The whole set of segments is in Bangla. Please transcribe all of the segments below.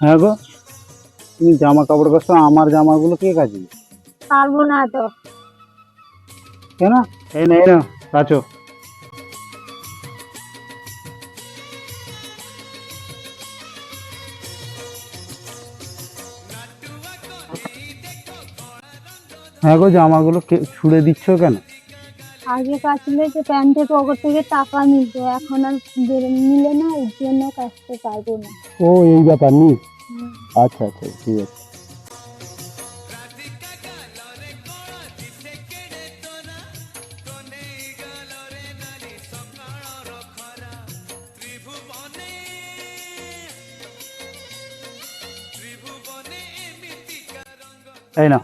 হ্যাঁ গো তুমি জামা কাপড় কাচছো আমার জামাগুলো কে কাচবে? পারব না তো। কেন এই না এই না কাচো। হ্যাঁ গো জামাগুলো কে- ছুঁড়ে দিচ্ছ কেন? আগে কাচলে যে প্যান্টের পকেট থেকে টাকা মিলতো এখন আর মিলে না এর জন্য কাচতে পারব না। ও এই ব্যাপার নি? আচ্ছা আচ্ছা ঠিক আছে। এই না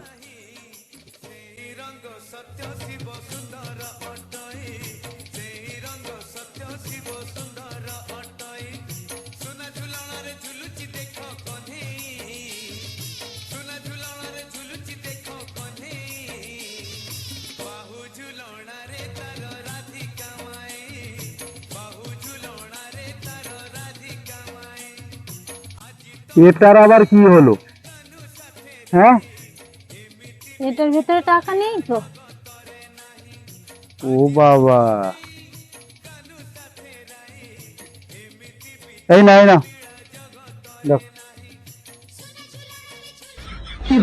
এটার আবার কি হলো? হ্যাঁ? এটার ভিতরে টাকা নেই তো। ও বাবা। এই না এই না। দেখ। কি